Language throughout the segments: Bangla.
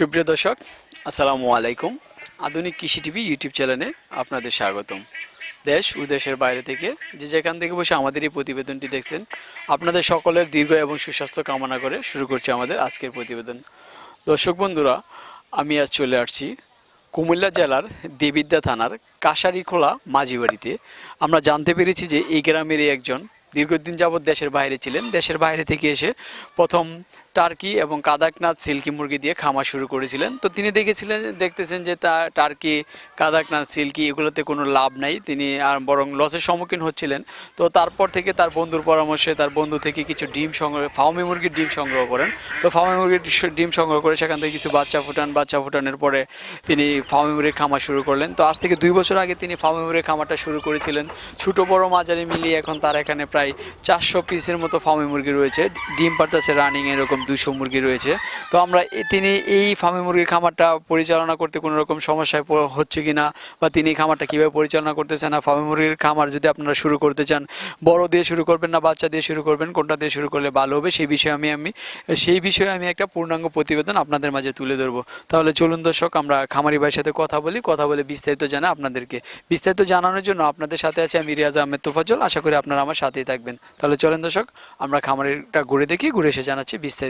সুপ্রিয় দর্শক, আসসালামু আলাইকুম। আধুনিক কৃষি টিভি ইউটিউব চ্যানেলে আপনাদের স্বাগতম। দেশ ও দেশের বাইরে থেকে যে যেখান থেকে বসে আমাদের এই প্রতিবেদনটি দেখছেন, আপনাদের সকলের দীর্ঘ এবং সুস্বাস্থ্য কামনা করে শুরু করছি আমাদের আজকের প্রতিবেদন। দর্শক বন্ধুরা, আমি আজ চলে আসছি কুমিল্লা জেলার দেবিদ্যা থানার কাশারিখোলা মাঝিবাড়িতে। আমরা জানতে পেরেছি যে এই গ্রামেরই একজন দীর্ঘদিন যাবৎ দেশের বাইরে ছিলেন। দেশের বাইরে থেকে এসে প্রথম টার্কি এবং কাদাকনাথ সিল্কি মুরগি দিয়ে খামার শুরু করেছিলেন। তো তিনি দেখেছিলেন, দেখতেছেন যে তা টার্কি, কাদাকনাথ সিল্কি এগুলোতে কোনো লাভ নাই। তিনি আর বরং লসের সম্মুখীন হচ্ছিলেন। তো তারপর থেকে তার বন্ধুর পরামর্শে তার বন্ধু থেকে কিছু ডিম সংগ্রহ ফার্মি মুরগির ডিম সংগ্রহ করেন। তো ফার্মি মুরগির ডিম সংগ্রহ করে সেখান থেকে কিছু বাচ্চা ফুটান। বাচ্চা ফুটানোর পরে তিনি ফার্মি মুরগির খামার শুরু করলেন। তো আজ থেকে দুই বছর আগে তিনি ফার্মি মুরগির খামারটা শুরু করেছিলেন। ছোট বড় মাঝারি মিলিয়ে এখন তার এখানে প্রায় চারশো পিসের মতো ফার্মি মুরগি রয়েছে। ডিম পারতেছে রানিং এরকম দুশো মুরগি রয়েছে। তো আমরা তিনি এই ফার্মি মুরগির খামারটা পরিচালনা করতে কোনো রকম সমস্যায় হচ্ছে কি না বা তিনি খামারটা কীভাবে পরিচালনা করতেছেন? না ফার্মি মুরগির খামার যদি আপনারা শুরু করতে চান, বড় দিয়ে শুরু করবেন না বাচ্চা দিয়ে শুরু করবেন, কোনটা দিয়ে শুরু করলে ভালো হবে সেই বিষয়ে আমি আমি, সেই বিষয়ে আমি একটা পূর্ণাঙ্গ প্রতিবেদন আপনাদের মাঝে তুলে ধরবো। তাহলে চলুন দর্শক, আমরা খামারি ভাইয়ের সাথে কথা বলি, কথা বলে বিস্তারিত জানা আপনাদেরকে। বিস্তারিত জানানোর জন্য আপনাদের সাথে আছে আমি রিয়াজ আহমেদ তোফাজল আশা করি আপনারা আমার সাথেই থাকবেন। তাহলে চলেন দর্শক, আমরা খামারিটা ঘুরে দেখি, ঘুরে এসে জানাচ্ছি বিস্তারিত।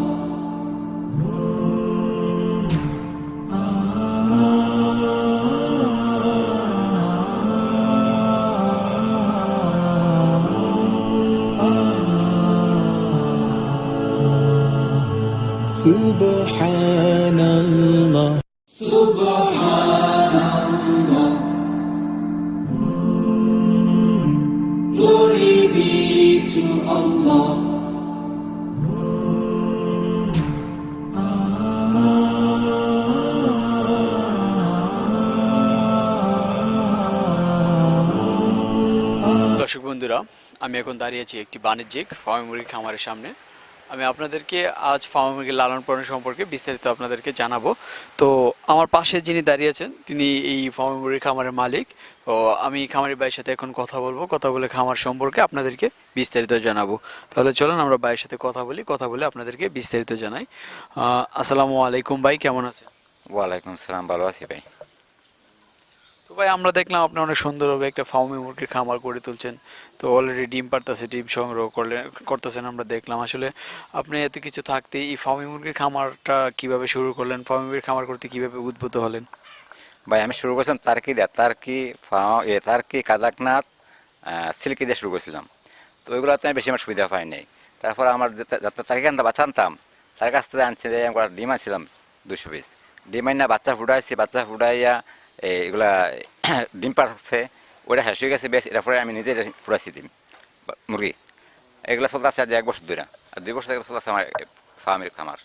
Allah. দর্শক বন্ধুরা আমি এখন দাঁড়িয়ে আছি একটি বাণিজ্যিক ফার্মি খামারের সামনে আমি আপনাদেরকে আজ ফার্মি মুরগি লালন পালন সম্পর্কে বিস্তারিত আপনাদেরকে জানাব। তো আমার পাশে যিনি দাঁড়িয়ে আছেন, তিনি এই ফার্মি মুরগি খামারের মালিক। তো আমি খামারি ভাইয়ের সাথে এখন কথা বলব। কথা বলে খামার সম্পর্কে আপনাদেরকে বিস্তারিত জানাব। তাহলে চলুন আমরা ভাইয়ের সাথে কথা বলি, কথা বলে আপনাদেরকে বিস্তারিত জানাই। আসসালামু আলাইকুম ভাই, কেমন আছেন? ওয়ালাইকুম সালাম, ভালো আছি ভাই। তো ভাই আমরা দেখলাম আপনি অনেক সুন্দরভাবে একটা ফার্মি মুরগির খামার করে তুলছেন। তো অলরেডি ডিম পারতেছে ডিম সংগ্রহ করলে করতেছেন আমরা দেখলাম। আসলে আপনি এত কিছু থাকতে এই ফার্মি মুরগির খামারটা কীভাবে শুরু করলেন? ফার্মি মুরগির খামার করতে কীভাবে উদ্বুদ্ধ হলেন? ভাই আমি শুরু করেছিলাম ফা- এ তার্কি কাদাকনাথ আহ, সিল্কি দিয়ে শুরু করেছিলাম। তো ওইগুলোতে আমি বেশি আমার সুবিধা পাই নাই। তারপর আমার তার্কি আনতে বাচ্চা আনতাম তার কাছ থেকে আনছি ডিম আনছিলাম দুশো পিস ডিম আইনা বাচ্চা ফুটাইছি বাচ্চা ফুটাইয়া এগুলা ডিম পাচ্ছে ওইটা শেষ হয়ে গেছে বেশ এটা পরে আমি নিজে এটা ফুটাইছি ডিম মুরগি। এগুলো চলতে আছে আজ এক বছর ধরে আর দুই বছর চলতে আছে আমার ফার্মের খামার।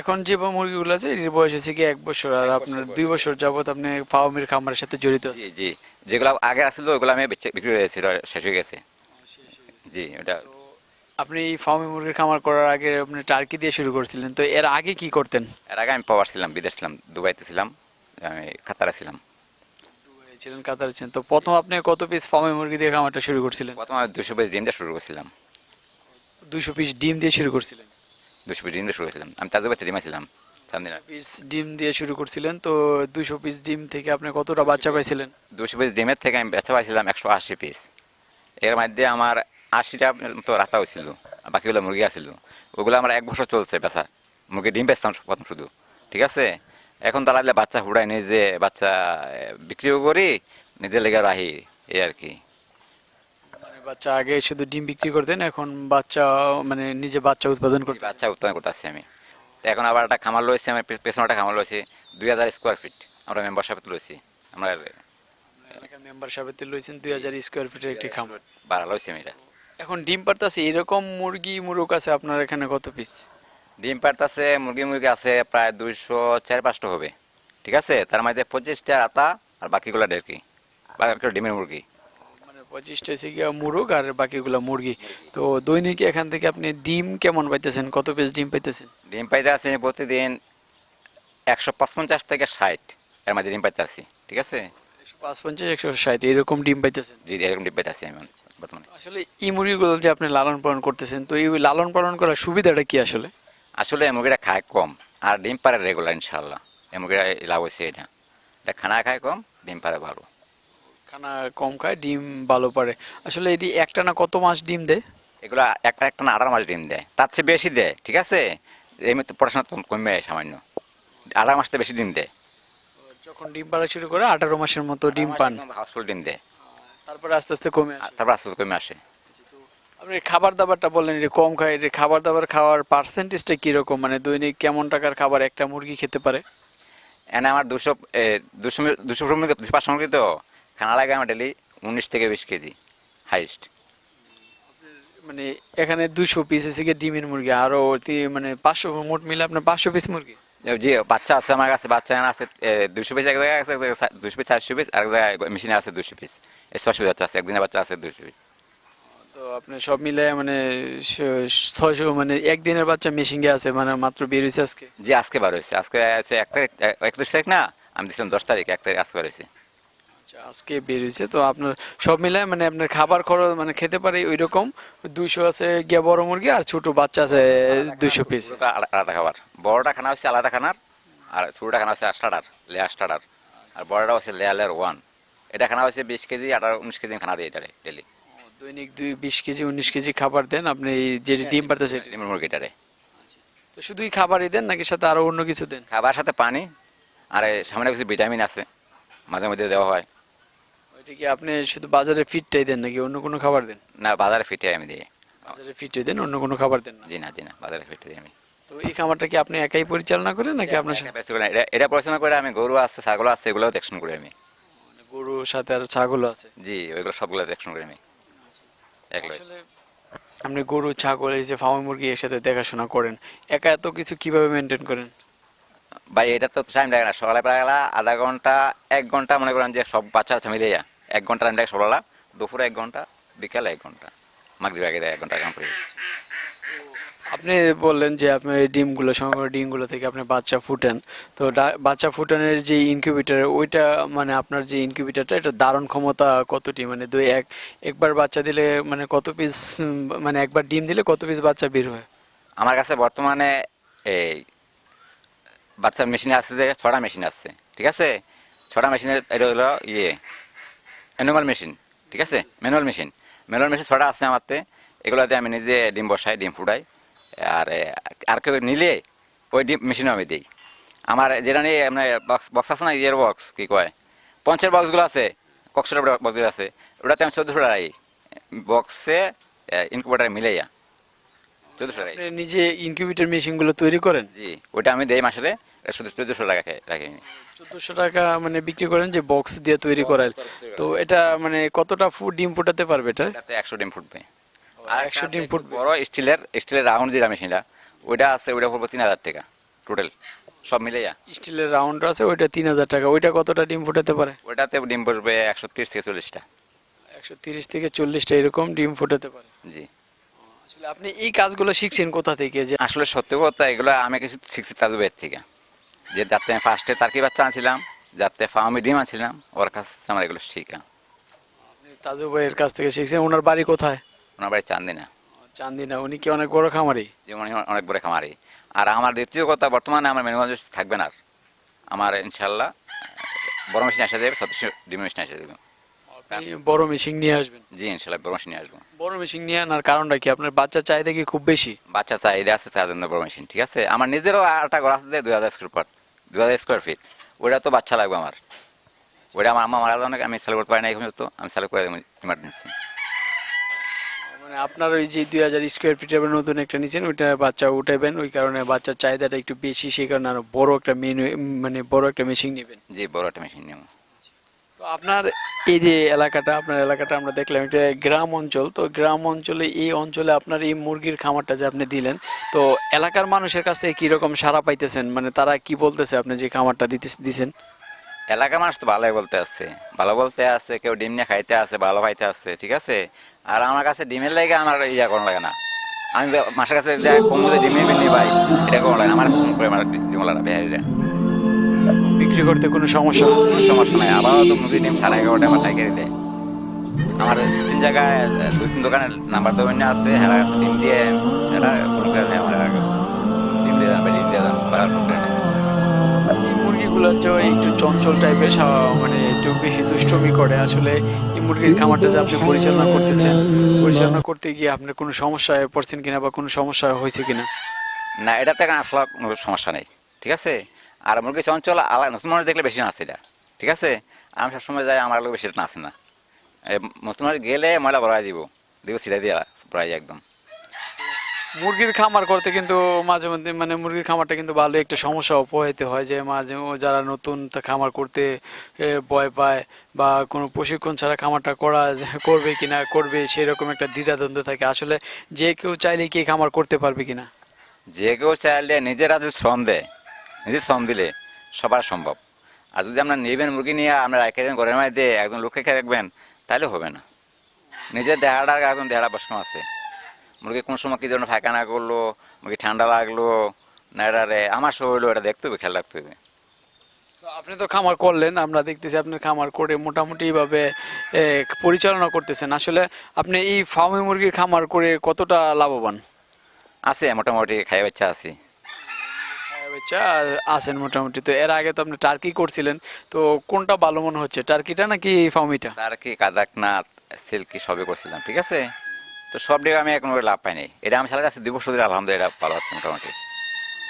এখন যে মুরগিগুলো আছে এর বয়স হচ্ছে কি এক বছর আর আপনার দুই বছর যাবত আপনি ফার্মের খামারের সাথে জড়িত আছেন। জি জি। যেগুলো আগে আসলো ওগুলো আমি বিক্রি হয়ে গেছে। শেষ হয়ে গেছে। জি ওটা আপনি এই ফার্মি মুরগির খামার করার আগে আপনি টার্কি দিয়ে শুরু করছিলেন তো এর আগে কি করতেন? এর আগে আমি পাওয়ার ছিলাম বিদেশ ছিলাম দুবাইতে ছিলাম। আমি কাতারে ছিলাম। ছিলেন কাতার ছিলেন। তো প্রথম আপনি কত পিস ফার্মি মুরগি দিয়ে খামারটা শুরু করছিলেন? প্রথম আমি দুশো পিস ডিম দিয়ে শুরু করেছিলাম। দুশো পিস ডিম দিয়ে শুরু করছিলেন? দুশো পিস ডিম দিয়ে শুরু করেছিলাম। আমি ডিমা ছিলাম পিস ডিম দিয়ে শুরু করছিলেন। তো দুশো পিস ডিম থেকে আপনি কতটা বাচ্চা পাইছিলেন? দুশো পিস ডিমের থেকে আমি বেচা পাইছিলাম একশো আশি পিস এর মধ্যে আমার আশিটা তো রাতা হয়েছিল বাকিগুলো মুরগি আছিল। ওগুলো আমার এক বছর চলছে বেচা। মুরগি ডিম বেচতাম প্রথম শুধু। ঠিক আছে? এখন তাহলে বাচ্চা ফুটাই নিজে বাচ্চা বিক্রিও করি নিজে লেগে রাহি এই আর কি। মানে বাচ্চা আগে শুধু ডিম বিক্রি করতেন এখন বাচ্চা মানে নিজে বাচ্চা উৎপাদন করতে বাচ্চা উৎপাদন করতেছি আমি। এখন আবার একটা খামার লইছি আমার পেছনে একটা খামার লইছি দুই হাজার স্কোয়ার ফিট আমরা মেম্বারশিপ লইছি। আমরা এলাকার মেম্বার সাহেবের লইছেন দুই হাজার স্কোয়ার ফিটের একটি খামার। বাড়া লইছি আমি এটা। এখন ডিম পারতাছে এরকম মুরগি মুরগ আছে আপনার এখানে কত পিস ডিম পারতাছে মুরগি মুরগি আছে প্রায় দুইশো চার পাঁচটা হবে। ঠিক আছে? তার মধ্যে পঁচিশটা আতা আর বাকিগুলো ডেরকি। বাকিগুলো ডিমের মুরগি। মানে পঁচিশটা হচ্ছে গিয়া মুরগ আর বাকিগুলো মুরগি। তো দৈনিক এখান থেকে আপনি ডিম কেমন পাইতেছেন? কত পিস ডিম পাইতেছেন? ডিম পাইতে আছে প্রতিদিন একশো পঞ্চাশ থেকে ষাট এর মধ্যে ডিম পাইতে আছি? ঠিক আছে এরকম ডিম পাইতেছেন? জি এরকম ডিম পাইতে আছি আমি বর্তমানে। আসলে এই মুরগিগুলো যে আপনি লালন পালন করতেছেন তো এই লালন পালন করার সুবিধাটা কি আসলে? আসলে এই মুরগিটা খায় কম আর ডিম পারে রেগুলার ইনশাল্লাহ এই মুরগিটা লাভ হয়েছে এটা। এটা খানা খায় কম ডিম পারে ভালো। খানা কম খায় ডিম ভালো পারে আসলে এটি একটা না কত মাস ডিম দেয়? এগুলো একটা একটা না আঠারো মাস ডিম দেয়। তার চেয়ে বেশি দেয় ঠিক আছে? এই মধ্যে পড়াশোনা কমে যায় সামান্য। আঠারো মাস থেকে বেশি ডিম দেয়। যখন ডিম পাড়া শুরু করে আঠারো মাসের মতো ডিম পান। হাউসফুল ডিম দেয়। তারপরে আস্তে আস্তে কমে তারপর আস্তে আস্তে কমে আসে। আপনি খাবার দাবারটা বললেন এটা কম খায় এটা খাবার দাবার খাওয়ার পার্সেন্টেজটা কীরকম? মানে দৈনিক কেমন টাকার খাবার একটা মুরগি খেতে পারে? এনে আমার দুশো দুশো দুশো মুরগি পাঁচশো মুরগি তো খানা লাগে আমার ডেলি উনিশ থেকে বিশ কেজি হাইস্ট মানে এখানে দুশো পিস এসে গিয়ে ডিমের মুরগি? আরও তি- মানে পাঁচশো মোট মিলে আপনার পাঁচশো পিস মুরগি? জি বাচ্চা আছে আমার কাছে বাচ্চা এখানে আছে দুশো পিস এক জায়গায় আছে দুশো পিস চারশো পিস আর এক জায়গায় মেশিনে আছে দুশো পিস ছশো বাচ্চা আছে একদিনের বাচ্চা আছে দুশো পিস তো আপনি সব মিলে মানে ছয়শো মানে একদিনের বাচ্চা মেশিনে আছে মানে মাত্র বেরিয়েছে আজকে। জি আজকে বার হয়েছে আজকে আছে এক তারিখ একত্রিশ তারিখ না? আমি দিয়েছিলাম দশ তারিখ এক তারিখ আজকে বার হয়েছে আচ্ছা, আজকে বেরিয়েছে তো আপনার সব মিলে মানে আপনার খাবার খরচ মানে খেতে পারে ওই রকম দুইশো আছে গিয়া বড় মুরগি আর ছোট বাচ্চা আছে দুইশো পিস আলাদা খাবার। বড়টা খানা হচ্ছে আলাদা খানার আর ছোটোটা খানা হচ্ছে স্টার্টার লেয়ার স্টার্টার আর বড়টা হচ্ছে লেয়ার লেয়ার ওয়ান এটা খানা হচ্ছে বিশ কেজি আঠারো উনিশ কেজি খানা দিয়ে এটা ডেলি দৈনিক দুই বিশ কেজি উনিশ কেজি খাবার দেন আপনি যে ডিম পারতেছে ডিমের মুরগিটারে তো শুধুই খাবারই দেন নাকি সাথে আরও অন্য কিছু দেন? খাবার সাথে পানি আর সামনে কিছু ভিটামিন আছে মাঝে মধ্যে দেওয়া হয়। ওইটা কি আপনি শুধু বাজারে ফিটটাই দেন নাকি অন্য কোনো খাবার দেন? না বাজারে ফিটে আমি দিই। বাজারে ফিটে দেন অন্য কোনো খাবার দেন না? জি না জি না বাজারে ফিটে দিই আমি। তো এই খাবারটা কি আপনি একাই পরিচালনা করেন নাকি আপনার সাথে। এটা- পড়াশোনা করে আমি গরু আছে ছাগল আছে এগুলোও দেখশন করি আমি। মানে গরুর সাথে আর ছাগল আছে? জি ওইগুলো সবগুলো দেখশন করি আমি। আপনি গরু ছাগল এই যে ফার্মি মুরগি এর সাথে দেখাশোনা করেন একা এত কিছু কীভাবে মেনটেন করেন? ভাই এটা তো টাইম লাগে না। সকালে গেলা আধা ঘণ্টা এক ঘণ্টা মনে করেন যে সব বাচ্চা আছে মিলে যা এক ঘণ্টা টাইম লাগে সকালে দুপুরে এক ঘণ্টা বিকালে এক ঘণ্টা। মাগরিব আগে দেয় এক ঘণ্টা কাম করি। আপনি বললেন যে আপনি ডিমগুলো সংগ্রহ ডিমগুলো থেকে আপনি বাচ্চা ফুটেন। তো বাচ্চা ফুটানোর যে ইনকিউবেটর ওইটা মানে আপনার যে ইনকিউবেটরটা এটা ধারণ ক্ষমতা কতটি? মানে দুই, এক, একবার বাচ্চা দিলে মানে কত পিস মানে একবার ডিম দিলে কত পিস বাচ্চা বের হয়? আমার কাছে বর্তমানে এই বাচ্চার মেশিন আছে যে ছটা মেশিন আছে, ঠিক আছে? ছটা মেশিনের এটা হলো ইয়ে অ্যানুয়াল মেশিন ঠিক আছে? ম্যানুয়াল মেশিন ম্যানুয়াল মেশিন ছটা আছে আমারতে এগুলোতে আমি নিজে ডিম বসাই, ডিম ফুটাই। আর আর কেউ নিলে ওই ডিম মেশিনও আমি দিই। আমার যেটা নিয়ে মানে বক্স বক্স আছে না ইয়ের বক্স কি কয়? পঞ্চের বক্সগুলো আছে কক্সের বক্সগুলো আছে ওটাতে আমি চোদ্দোশো টাকাই বক্সে ইনকুবেটারে মিলাইয়া চোদ্দোশো আপনি নিজে ইনকিউবেটর মেশিনগুলো তৈরি করেন? জি ওটা আমি দেই মাসে শুধু চোদ্দোশো টাকা রাখি। চোদ্দশো টাকা মানে বিক্রি করেন যে বক্স দিয়ে তৈরি করেন তো এটা মানে কতটা ফুট ডিম ফুটাতে পারবে এটা? একশো ডিম ফুটবে। আর আর 100 একশো ডিম ফুটবে। বড় স্টিলের স্টিলের রাউন্ড যেটা মেশিনটা ওইটা আছে ওইটা পড়ব তিন হাজার টাকা টোটাল সব মিলে যা স্টিলের রাউন্ড আছে ওইটা তিন হাজার টাকা। ওইটা কতটা ডিম ফুটাতে পারে? ওইটাতে ডিম বসবে একশো তিরিশ থেকে চল্লিশটা। একশো তিরিশ থেকে চল্লিশটা এরকম ডিম ফুটাতে পারে। জি। আসলে আপনি এই কাজগুলো শিখছেন কোথা থেকে যে আসলে সত্যি কথা এগুলো আমি কিছু শিখছি তাজুবের থেকে। যে যাতে আমি ফার্স্টে তার্কি বাচ্চা আনছিলাম যাতে ফার্মি ডিম আনছিলাম ওর কাছ থেকে আমার এগুলো শিখা। আপনি তাজু ভাইয়ের কাছ থেকে শিখছেন ওনার বাড়ি কোথায়? ওনার বাড়ি চান্দি না চান্দিনা উনি কি অনেক বড় খামারি? যেমন অনেক বড় খামারি। আর আমার দ্বিতীয় কথা বর্তমানে আমার ম্যানুয়াল থাকবে না আর। আমার ইনশাল্লাহ বড় মেশিন এসে যাবে সদস্য ডিম মেশিন এসে দেবে বড় মেশিন নিয়ে আসবেন? জি ইনশাল্লাহ বড় মেশিন নিয়ে আসব। বড় মেশিন নিয়ে আনার কারণটা কি? আপনার বাচ্চা চাহিদা কি খুব বেশি? বাচ্চা চাহিদা আছে তার জন্য বড় মেশিন ঠিক আছে? আমার নিজেরও একটা ঘর আছে যে দুই হাজার স্কোয়ার ফুট দুই হাজার স্কোয়ার ফিট ওইটা তো বাচ্চা লাগবে আমার। ওইটা আমার আম্মা মারা যাওয়ার আমি সেল করতে পারি না এখন তো আমি সেল করে ইমার্জেন্সি মানে আপনার ওই যে দুই হাজার স্কোয়ার ফিটের নতুন একটা নিচ্ছেন ওইটা বাচ্চা উঠাবেন ওই কারণে বাচ্চার চাহিদাটা একটু বেশি সেই কারণে আরও বড় একটা মেনু মানে বড় একটা মেশিন নেবেন। জি বড় একটা মেশিন নিয়ে তো আপনার এই যে এলাকাটা আপনার এলাকাটা আমরা দেখলাম এটা গ্রাম অঞ্চল তো গ্রাম অঞ্চলে এই অঞ্চলে আপনার এই মুরগির খামারটা যে আপনি দিলেন তো এলাকার মানুষের কাছ কীরকম সাড়া পাইতেছেন? মানে তারা কি বলতেছে আপনি যে খামারটা দিতে দিছেন? এলাকার মানুষ তো ভালোই বলতে আছে। ভালো বলতে আছে কেউ ডিম নিয়ে খাইতে আছে ভালো খাইতে আছে ঠিক আছে? আর আমার কাছে ডিমের লাগে আমার ইয়া করানো লাগে না। আমি মাসের কাছে যা কম যদি ডিমের নিই ভাই এটা করানো লাগে না। আমার ফোন করে আমার ডিম লাগে বেহারিরা। বিক্রি করতে কোনো সমস্যা? কোনো সমস্যা নাই। আবারও তো মুরগির ডিম সাড়ে এগারোটা আমার পাইকারি দেয়। আমার তিন জায়গায় দুই তিন দোকানের নাম্বার দোকানে আছে হেরা ডিম দিয়ে হেরা ফোন করে নেয় আমার ডিম দিয়ে দেন ডিম দিয়ে দেন ফোন করে মুরগিগুলো তো একটু চঞ্চল টাইপের মানে একটু বেশি দুষ্টমি করে। আসলে এই মুরগির খামারটা যে আপনি পরিচালনা করতেছেন। পরিচালনা করতে গিয়ে আপনার কোনো সমস্যায় পড়ছেন কিনা বা কোনো সমস্যা হয়েছে কিনা? না এটাতে এখন আসলে কোনো সমস্যা নেই ঠিক আছে? আর মুরগি চঞ্চল আলাদা নতুন মানুষ দেখলে বেশি নাচে এটা ঠিক আছে? আমি সবসময় যাই আমার লোক বেশি নাচে না। নতুন মানুষ গেলে ময়লা বড়াই দিব দিব সিধা দিয়ে বড়াই একদম। মুরগির খামার করতে কিন্তু মাঝে মধ্যে মানে মুরগির খামারটা কিন্তু ভালো একটা সমস্যা পোহাইতে হয় যে মাঝে যারা নতুন খামার করতে ভয় পায় বা কোনো প্রশিক্ষণ ছাড়া খামারটা করা করবে কিনা, করবে সেরকম একটা দ্বিধাদ্বন্দ্ব থাকে। আসলে যে কেউ চাইলে কি খামার করতে পারবে কিনা? যে কেউ চাইলে নিজেরা যদি শ্রম দেয়, নিজে শ্রম দিলে সবার সম্ভব। আর যদি আপনার নেবেন মুরগি নিয়ে আপনার রেখে দেন ঘরের মধ্যে একজন লোককে রাখবেন, তাহলে হবে না। নিজের দেহাটা একজন দেহাটা বসকাম আছে। মুরগি কোন সময় কী ধরনের ফাঁকানা করল মুরগি ঠান্ডা লাগল না এটা আমার শো হইল এটা দেখতে হবে খেয়াল রাখতে হবে। তো আপনি তো খামার করলেন আমরা দেখতেছি আপনার খামার করে মোটামুটি ভাবে এ, পরিচালনা করতেছেন। আসলে আপনি এই ফার্মে মুরগির খামার করে কতটা লাভবান? আছে মোটামুটি খাই বাচ্চা আছি। বাচ্চা আছেন মোটামুটি। তো এর আগে তো আপনি টার্কি করছিলেন তো কোনটা ভালো মনে হচ্ছে টার্কিটা নাকি ফার্মিটা? তার কি কাদাকনাথ সিল্কি সবই করছিলাম ঠিক আছে? তো সব দিকে আমি এখন লাভ পাইনি। এটা আমি সারা কাছে বছর ধরে আলহামদুলিল্লাহ ভালো আছে মোটামুটি।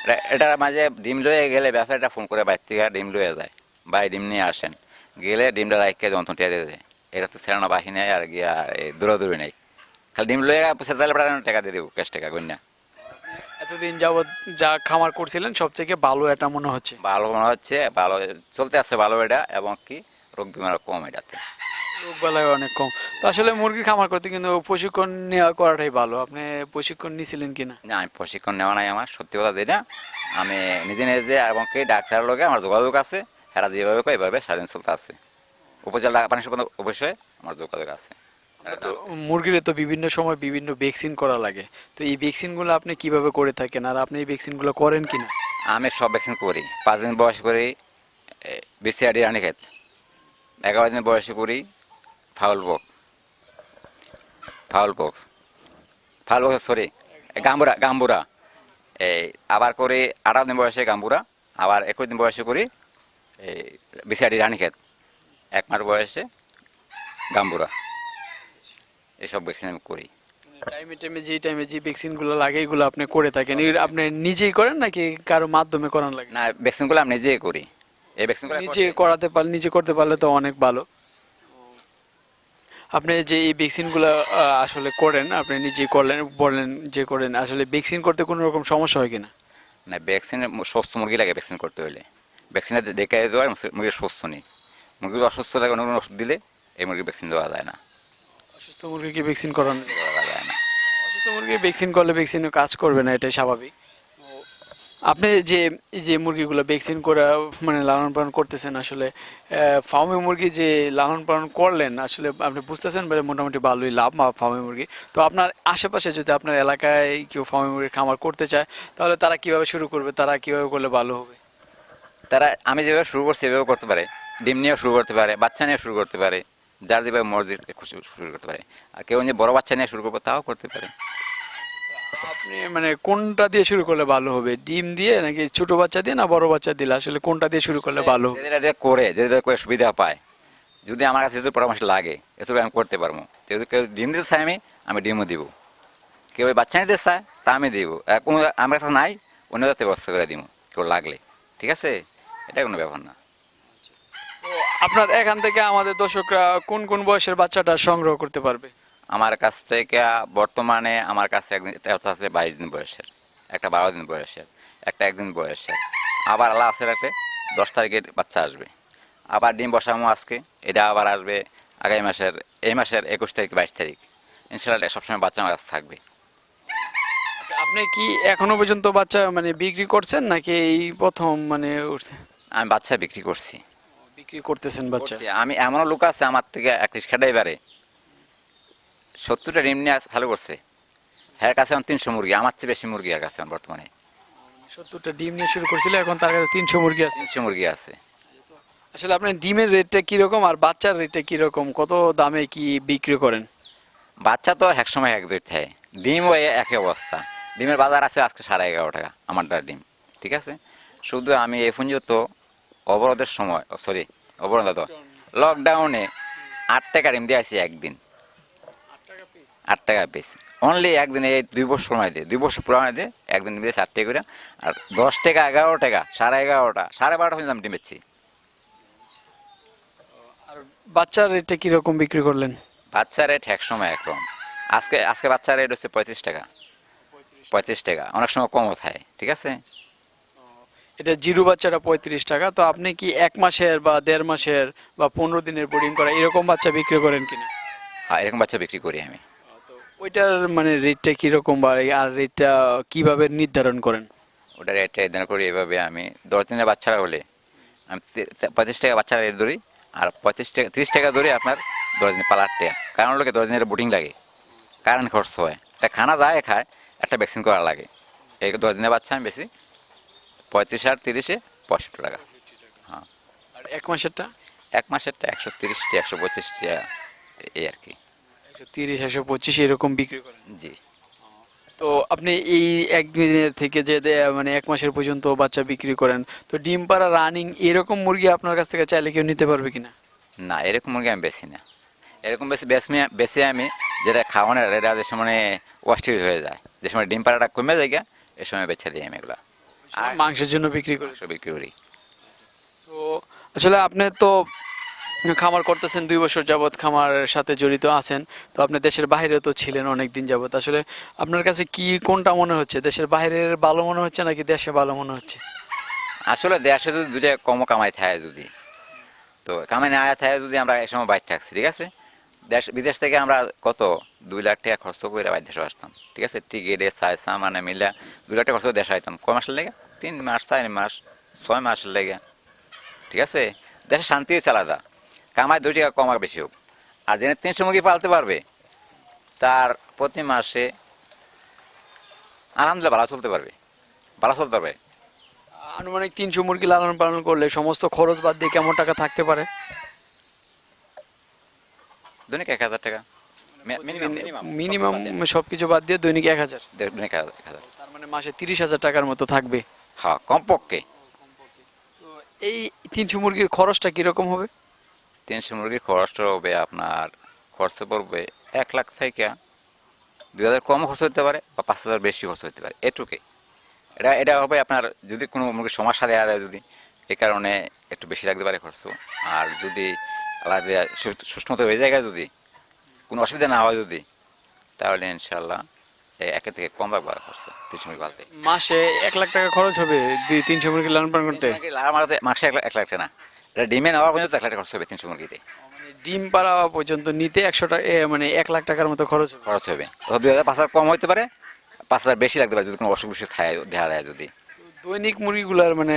এটা- এটার মাঝে ডিম লয়ে গেলে ব্যাপারটা ফোন করে বাইর থেকে ডিম লয়ে যায়। ভাই ডিম নিয়ে আসেন। গেলে ডিমটা রাখকে যন্ত্রণ টিয়া দিয়ে দেয়। এটা তো সেরানো বাহি নেই আর গিয়া দূরাদূরি নেই। খালি ডিম লয়ে পুষে তাহলে টাকা দিয়ে দেবো ক্যাশ টাকা গন্যা এতদিন যাবৎ যা খামার করছিলেন সবথেকে ভালো এটা মনে হচ্ছে? ভালো মনে হচ্ছে ভালো চলতে আসছে ভালো এটা এবং কি? রোগ বিমার কম এটাতে। রোগবালাই অনেক কম। তো আসলে মুরগির খামার করতে কিন্তু প্রশিক্ষণ নেওয়া করাটাই ভালো। আপনি প্রশিক্ষণ নিয়েছিলেন কিনা? না আমি প্রশিক্ষণ নেওয়া নাই আমার সত্যি কথা যেটা আমি নিজে নিজে এবং কি ডাক্তারের লগে আমার যোগাযোগ আছে এরা যেভাবে কয় এভাবে স্বাধীন চলতে আছে। উপজেলা পানি সম্বন্ধে অবশ্যই আমার যোগাযোগ আছে। তো মুরগির তো বিভিন্ন সময় বিভিন্ন ভ্যাকসিন করা লাগে। তো এই ভ্যাকসিনগুলো আপনি কীভাবে করে থাকেন? আর আপনি এই ভ্যাকসিনগুলো করেন কিনা? আমি সব ভ্যাকসিন করি। পাঁচ দিন বয়স করি বিসিআরডি রানী খেত এগারো দিন বয়সে করি ফাউল বক fowl box fowl box sorry গাম্বুরা গাম্বুরা এই আবার করি আঠারো দিন বয়সে গাম্বুরা আবার একুশ দিন বয়সে করি এই বিসিআরডি রানী খেত এক মাস বয়সে গাম্বুরা এইসব ভ্যাকসিন আমি করি। টাইমে টাইমে যে টাইমে যে ভ্যাকসিনগুলো লাগে এগুলো আপনি করে থাকেন। আপনি নিজেই করেন নাকি কারও মাধ্যমে করান লাগে? না ভ্যাকসিনগুলো আমি নিজেই করি। এই ভ্যাকসিনগুলো নিজে করাতে পারলে নিজে করতে পারলে তো অনেক ভালো। আপনি যে এই ভ্যাকসিনগুলো আসলে করেন আপনি নিজে করলেন বললেন যে করেন আসলে ভ্যাকসিন করতে কোনো রকম সমস্যা হয় কিনা? না ভ্যাকসিন সুস্থ মুরগি লাগে ভ্যাকসিন করতে হলে ভ্যাকসিনে দেখে দেওয়া মুরগির সুস্থ নেই। মুরগির অসুস্থ লাগে অন্য কোনো ওষুধ দিলে এই মুরগি ভ্যাকসিন দেওয়া যায় না। অসুস্থ মুরগিকে ভ্যাকসিন করানো যায় না। অসুস্থ মুরগি ভ্যাকসিন করলে ভ্যাকসিন কাজ করবে না এটাই স্বাভাবিক। আপনি যে যে মুরগিগুলো ভ্যাকসিন করে মানে লালন পালন করতেছেন আসলে ফার্মে মুরগি যে লালন পালন করলেন, আসলে আপনি বুঝতেছেন বলে মোটামুটি ভালোই লাভ ফার্মে মুরগি। তো আপনার আশেপাশে যদি আপনার এলাকায় কেউ ফার্মে মুরগির খামার করতে চায়, তাহলে তারা কীভাবে শুরু করবে? তারা কীভাবে করলে ভালো হবে? তারা, আমি যেভাবে শুরু করছি সেভাবে করতে পারে। ডিম নিয়েও শুরু করতে পারে, বাচ্চা নিয়ে শুরু করতে পারে, যার যেভাবে মর্জি শুরু করতে পারে। আর কেউ যে বড় বাচ্চা নিয়ে শুরু করবে, তাও করতে পারে। আপনি মানে কোনটা দিয়ে শুরু করলে ভালো হবে? ডিম দিয়ে নাকি ছোট বাচ্চা দিয়ে না বড় বাচ্চা দিলে? আসলে কোনটা দিয়ে শুরু করলে ভালো হবে? যেটা করে যেটা করে সুবিধা পায়। যদি আমার কাছে যদি পরামর্শ লাগে এসব আমি করতে পারব। যদি কেউ ডিম দিতে চায় আমি আমি ডিমও দিব। কেউ ওই বাচ্চা নিতে চায় তা আমি দিব। কোনো আমার কাছে নাই অন্য যাতে ব্যবস্থা করে দিব কেউ লাগলে। ঠিক আছে? এটা কোনো ব্যাপার না। আপনার এখান থেকে আমাদের দর্শকরা কোন কোন বয়সের বাচ্চাটা সংগ্রহ করতে পারবে? আমার কাছ থেকে বর্তমানে আমার কাছে একদিন একটা আছে বাইশ দিন বয়সের একটা বারো দিন বয়সের একটা একদিন বয়সের। আবার আল্লাহ আছে রাখলে দশ তারিখের বাচ্চা আসবে। আবার ডিম বসামো আজকে এটা আবার আসবে আগামী মাসের এই মাসের একুশ তারিখ বাইশ তারিখ। ইনশাল্লাহ সবসময় বাচ্চা আমার কাছে থাকবে। আচ্ছা, আপনি কি এখনও পর্যন্ত বাচ্চা মানে বিক্রি করছেন নাকি এই প্রথম মানে উঠছে? আমি বাচ্চা বিক্রি করছি। বিক্রি করতেছেন বাচ্চা। আমি এমনও লোক আছে আমার থেকে এক রিক্সা ড্রাইভারে সত্তরটা ডিম নিয়ে চালু করছে। হ্যাঁ কাছে এখন তিনশো মুরগি আমার চেয়ে বেশি মুরগি আর কাছে বর্তমানে। সত্তরটা ডিম নিয়ে শুরু করছিল এখন তার কাছে তিনশো মুরগি আছে। তিনশো মুরগি আছে। আসলে আপনার ডিমের রেটটা কীরকম আর বাচ্চার রেটটা কীরকম? কত দামে কি বিক্রি করেন? বাচ্চা তো এক সময় এক দুই থাকে। ডিমও এ- একই অবস্থা। ডিমের বাজার আছে আজকে সাড়ে এগারো টাকা আমারটা ডিম ঠিক আছে? শুধু আমি এই পর্যন্ত অবরোধের সময় সরি অবরোধ লকডাউনে আট টাকা ডিম দিয়ে আসি একদিন। আট টাকা পিস অনলি একদিন এই দুই বছর সময় দিয়ে। দুই বছর পুরানো দিয়ে একদিন দিয়ে চার টাকা করে। আর দশ টাকা এগারো টাকা সাড়ে এগারোটা সাড়ে বারোটা পর্যন্ত আমি ডিম বেচছি। বাচ্চার রেটটা কীরকম বিক্রি করলেন? বাচ্চা রেট এক সময় একরকম। আজকে আজকে বাচ্চা রেট হচ্ছে পঁয়ত্রিশ টাকা। পঁয়ত্রিশ টাকা। অনেক সময় কমও থাকে ঠিক আছে? এটা জিরো বাচ্চাটা পঁয়ত্রিশ টাকা। তো আপনি কি এক মাসের বা দেড় মাসের বা পনেরো দিনের বোর্ডিং করা এরকম বাচ্চা বিক্রি করেন কিনা? হ্যাঁ এরকম বাচ্চা বিক্রি করি আমি। ওইটার মানে রেটটা কীরকম বা আর রেটটা কীভাবে নির্ধারণ করেন? ওটা রেটটা নির্ধারণ করি এভাবে আমি দশ দিনের বাচ্চারা হলে। আমি পঁয়ত্রিশ টাকা বাচ্চারা রেট ধরি আর পঁয়ত্রিশ টাকা তিরিশ টাকা ধরে আপনার দশ দিন পালার টাকা কারণ লোকে দশ দিনের বোটিং লাগে। কারেন্ট খরচ হয়। একটা খানা যায় খায় একটা ভ্যাকসিন করা লাগে। এই দশ দিনের বাচ্চা আমি বেশি পঁয়ত্রিশ আর তিরিশে পঁয়ষট্টি টাকা। হ্যাঁ। আর এক মাসেরটা? এক মাসেরটা একশো তিরিশটি একশো পঁচিশটি এই আর কি। একশো তিরিশ একশো পঁচিশ এরকম বিক্রি করেন? জি। তো আপনি এই একদিনের থেকে যে মানে এক মাসের পর্যন্ত বাচ্চা বিক্রি করেন তো ডিম পাড়া রানিং এরকম মুরগি আপনার কাছ থেকে চাইলে কেউ নিতে পারবে কিনা? না এরকম মুরগি আমি বেশি না। এরকম বেশি বেশি বেশি আমি যেটা খাওয়ানোর এটা যে সময় অস্থির হয়ে যায়। যে সময় ডিম পাড়াটা কমে যায় গিয়া, এ সময় বেছে দিই আমি এগুলো। আর মাংসের জন্য বিক্রি করে? বিক্রি করি। তো আসলে আপনি তো খামার করতেছেন, দুই বছর যাবত খামারের সাথে জড়িত আছেন। তো আপনি দেশের বাইরে তো ছিলেন অনেক দিন যাবত আসলে আপনার কাছে কি, কোনটা মনে হচ্ছে? দেশের বাইরের ভালো মনে হচ্ছে নাকি দেশে ভালো মনে হচ্ছে? আসলে দেশে যদি দুটা কম কামাই থাকে যদি, তো কামাই না থাকে যদি আমরা এই সময় বাইরে থাকছি, ঠিক আছে? দেশ, বিদেশ থেকে আমরা কত? দুই লাখ টাকা খরচ করে বাইরে দেশে আসতাম, ঠিক আছে? টিকিটে চাই, সামানে মিলে দুই লাখ টাকা খরচ করে দেশে আইতাম। কয় মাসের লেগে? তিন মাস, চার মাস, ছয় মাসের লেগে, ঠিক আছে? দেশে শান্তি হচ্ছে আলাদা। কামাই দুই টাকা কম আর বেশি হোক। আর যিনি তিনশো মুরগি পালতে পারবে তার প্রতি মাসে আলহামদুলিল্লাহ ভালো চলতে পারবে ভালো চলতে পারবে। আনুমানিক তিনশো মুরগি লালন পালন করলে সমস্ত খরচ বাদ দিয়ে কেমন টাকা থাকতে পারে? দৈনিক এক হাজার টাকা। মিনিমাম মিনিমাম সবকিছু বাদ দিয়ে দৈনিক এক হাজার। দৈনিক এক হাজার তার মানে মাসে তিরিশ হাজার টাকার মতো থাকবে। হ্যাঁ কমপক্ষে। এই তিনশো মুরগির খরচটা কীরকম হবে? তিনশো মুরগির খরচটা হবে আপনার খরচ পড়বে এক লাখ থেকে দুই হাজার কম খরচ হতে পারে বা পাঁচ হাজার বেশি খরচ হতে পারে এটুকুই এটা এটা হবে আপনার যদি কোনো মুরগির সমস্যা দেওয়া যায় যদি এই কারণে একটু বেশি লাগতে পারে খরচ। আর যদি আলাদা সুস্থ- মতো হয়ে যায় যদি কোনো অসুবিধা না হয় যদি তাহলে ইনশাল্লাহ একের থেকে কম আর খরচ তিনশো মুরগি পালতে। মাসে এক লাখ টাকা খরচ হবে দুই তিনশো মুরগি লালন পালন করতে? মাসে এক লাখ এক লাখ টাকা না। এটা ডিমে নেওয়া পর্যন্ত এক লাখ টাকা খরচ হবে তিনশো মুরগিতে। মানে ডিম পাড়া পর্যন্ত নিতে একশো টাকা মানে এক লাখ টাকার মতো খরচ খরচ হবে। দুই হাজার পাঁচ হাজার কম হতে পারে পাঁচ হাজার বেশি লাগতে পারে যদি কোনো অসুখ বিসুখ থাকে দেখা যায় যদি। দৈনিক মুরগিগুলার মানে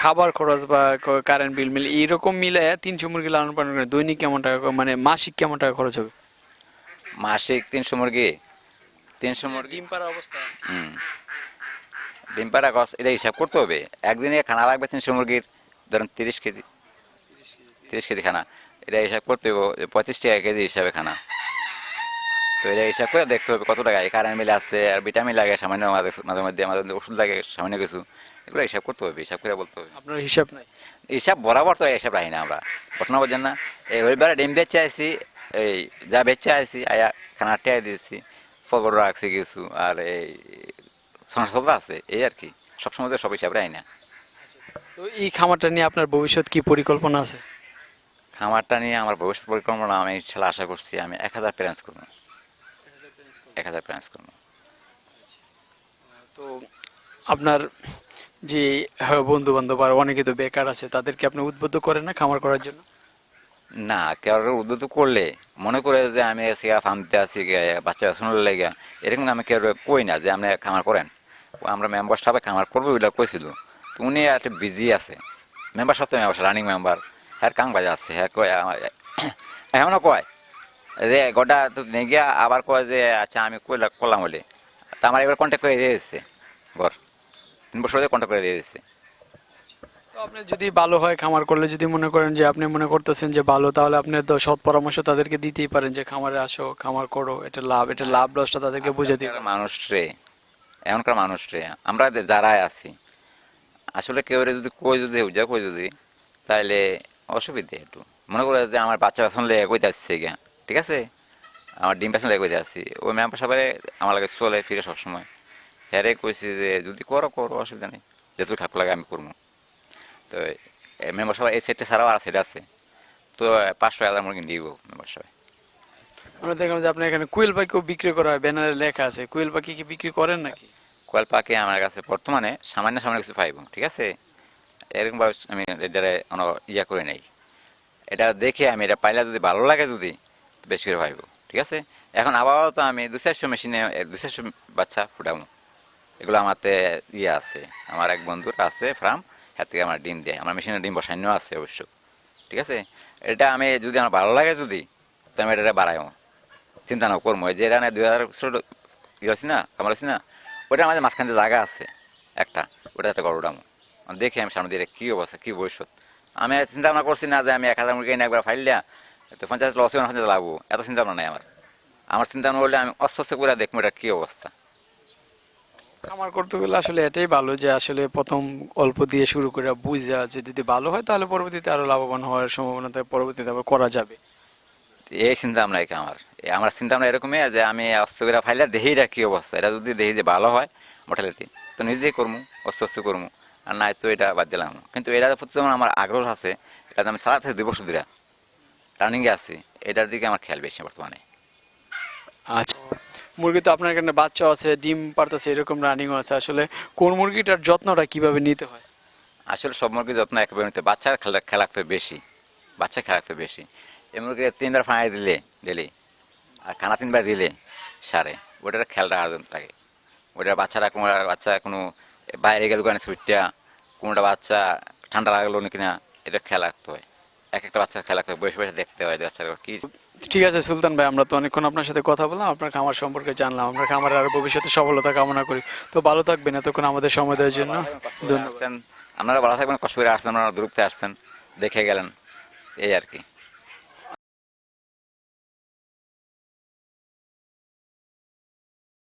খাবার খরচ বা কারেন্ট বিল মিল এইরকম মিলে তিনশো মুরগি লালন পালন করে দৈনিক কেমন টাকা মানে মাসিক কেমন টাকা খরচ হবে? মাসিক তিনশো মুরগি তিনশো মুরগি। ডিম পাড়া অবস্থা। হুম। ডিম পাড়া খরচ এটা হিসাব করতে হবে। একদিনে খানা লাগবে তিনশো মুরগির ধরেন তিরিশ কেজি তিরিশ কেজি খানা এটা হিসাব করতে হবে যে পঁয়ত্রিশ টাকা কেজি হিসাবে খানা। তো এটা হিসাব করে দেখতে হবে কত টাকা কারেন্ট মিল আছে আর ভিটামিন লাগে সামান্য মাঝে মধ্যে মধ্যে ওষুধ লাগে সামান্য কিছু এগুলো হিসাব করতে হবে হিসাব করে বলতে হবে। আপনার হিসাব নাই? হিসাব বরাবর তো হিসাব রাখি না আমরা ঘটনা বোঝেন না। এই রবিবারে ডিম বেচে আসি এই যা বেচে আসি আয়া খানা টেয়া দিয়েছি ফগর রাখছি কিছু আর এই সংসার আছে এই আর কি সবসময় তো সব হিসাব রাখি না। তো এই খামারটা নিয়ে আপনার ভবিষ্যৎ কি পরিকল্পনা আছে? খামারটা নিয়ে আমার ভবিষ্যৎ পরিকল্পনা আমি ইনশাল্লাহ আশা করছি আমি এক হাজার প্যারেন্টস করব। এক হাজার প্যারেন্টস করব। তো আপনার যে বন্ধু বান্ধব আর অনেকে তো বেকার আছে তাদেরকে আপনি উদ্বুদ্ধ করেন না খামার করার জন্য? না কেউ উদ্যত করলে মনে করে যে আমি ফার্মতে আছি গে, বাচ্চা শোনার লেগে এরকম আমি কেউ কই না যে আপনি খামার করেন। আমরা মেম্বার সাহেব খামার করব ওইটা কইছিল। উনি একটা বিজি আছে। মেম্বার সাথে মেম্বার রানিং মেম্বার হ্যাঁ কাং বাজে আছে হ্যাঁ কয় এমনও কয়? যে গোটা তো নিয়ে গিয়া আবার কয় যে আচ্ছা আমি কইলা করলাম বলে। তা আমার এবার কন্ট্যাক্ট করে দিয়ে দিচ্ছে ঘর তিন বছর কন্ট্যাক্ট করে দিয়ে দিচ্ছে তো আপনি যদি ভালো হয় খামার করলে যদি মনে করেন যে আপনি মনে করতেছেন যে ভালো তাহলে আপনি তো সৎ পরামর্শ তাদেরকে দিতেই পারেন যে খামারে আসো খামার করো এটা লাভ এটা লাভ লসটা তাদেরকে বুঝে দিই। মানুষ রে এখনকার মানুষ রে আমরা যারাই আছি আসলে কেউ যদি কই যদি উজা কই যদি, তাইলে অসুবিধে একটু। মনে করে যে আমার বাচ্চা পেছন লেগে কইতে আসছে গিয়া, ঠিক আছে? আমার ডিম পেছন লেগে কইতে আসছি। ওই ম্যাম সবাই আমার লাগে চলে ফিরে সবসময়। হ্যাঁ কইছি যে যদি করো করো, অসুবিধা নেই। যেহেতু ঠাকুর লাগে আমি করব। তো মেম্বার সবাই এই সেটটা ছাড়াও আর সেট আছে। তো পাঁচশো হাজার মুরগি দিব মেম্বার সবাই। আমরা দেখলাম যে আপনার এখানে কুইল পাখিও বিক্রি করা হয়, ব্যানারে লেখা আছে। কুইল পাখি কি বিক্রি করেন নাকি? কোয়াল পাখি আমার কাছে বর্তমানে সামান্য সামান্য কিছু পাইব ঠিক আছে? এরকম ভাবে আমি এটারে কোনো ইয়া করে নেই। এটা দেখে আমি এটা পাইলে যদি ভালো লাগে যদি, বেশি করে পাইব, ঠিক আছে? এখন আপাতত আমি দু চারশো মেশিনে দু চারশো বাচ্চা ফুটাবো। এগুলো আমারতে ইয়ে আছে, আমার এক বন্ধুর আছে ফার্ম হ্যাঁ থেকে আমার ডিম দেয়। আমার মেশিনে ডিম বসানো আছে অবশ্য, ঠিক আছে? এটা আমি যদি আমার ভালো লাগে যদি, তো আমি এটা বাড়াইও চিন্তা না করব। যে এটা দুই হাজার ছোট ইয়ে আছে না, কামাল আছে না? ওটা আমাদের মাঝখান দিয়ে জায়গা আছে, একটা, ওটা একটা গরুডামো দেখি আমি সামনে দিয়ে কী অবস্থা, কী ভবিষ্যৎ। আমি চিন্তা ভাবনা করছি না যে আমি এক হাজার মুরগি একবার ফাইলিয়া তো পঞ্চাশ লস পঞ্চাশ লাগবো এত চিন্তা ভাবনা নেই আমার। আমার চিন্তা ভাবনা করলে আমি অস্তে আস্তে করে দেখব এটা কী অবস্থা। খামার করতে গেলে আসলে এটাই ভালো যে আসলে প্রথম অল্প দিয়ে শুরু করে বুঝা, যে যদি ভালো হয় তাহলে পরবর্তীতে আরও লাভবান হওয়ার সম্ভাবনা পরবর্তীতে আবার করা যাবে। এই চিন্তা ভাবনা কি আমার আমার চিন্তা ভাবনা এরকমই যে আমি অস্তে করে ফাইলে দেখি এটা কী অবস্থা? এটা যদি দেখি যে ভালো হয় মোটালিটি তো নিজেই করব অস্তে অস্তে করব আর নাই তো এটা বাদ দিলাম। কিন্তু এটার প্রতি যেমন আমার আগ্রহ আছে এটা আমি সারা থেকে দুই বছর ধরে রানিংয়ে আছি। এটার দিকে আমার খেয়াল বেশি বর্তমানে। আচ্ছা। মুরগি তো আপনার এখানে বাচ্চা আছে ডিম পারতেছে এরকম রানিংও আছে। আসলে কোন মুরগিটার যত্নটা কীভাবে নিতে হয়? আসলে সব মুরগির যত্ন একেবারে নিতে বাচ্চার খেলা খেলা রাখতে বেশি। বাচ্চা খেলা রাখতে বেশি। মুরগি তিনবার ফাঁড়াই দিলে ডেলি আর খানা তিনবার দিলে সারে। ওটার খেয়ালটা আয়োজন লাগে ওটার বাচ্চারা কোনো বাচ্চা কোনো বাইরে গেলে দোকানে ছুটটা কোনোটা বাচ্চা ঠান্ডা লাগল নাকি না এটা খেয়াল রাখতে হয়। এক একটা বাচ্চা খেলা রাখতে হয় বসে বসে দেখতে হয় বাচ্চারা কি ঠিক আছে সুলতান ভাই আমরা তো অনেকক্ষণ আপনার সাথে কথা বললাম আপনার খামার সম্পর্কে জানলাম আমরা খামারের আরও ভবিষ্যতে সফলতা কামনা করি। তো ভালো থাকবেন এতক্ষণ আমাদের সময় দেওয়ার জন্য। ধন্যবাদ আপনারা ভালো থাকবেন কষ্ট করে আসছেন আপনারা দূরত্বে আসছেন দেখে গেলেন এই আর কি।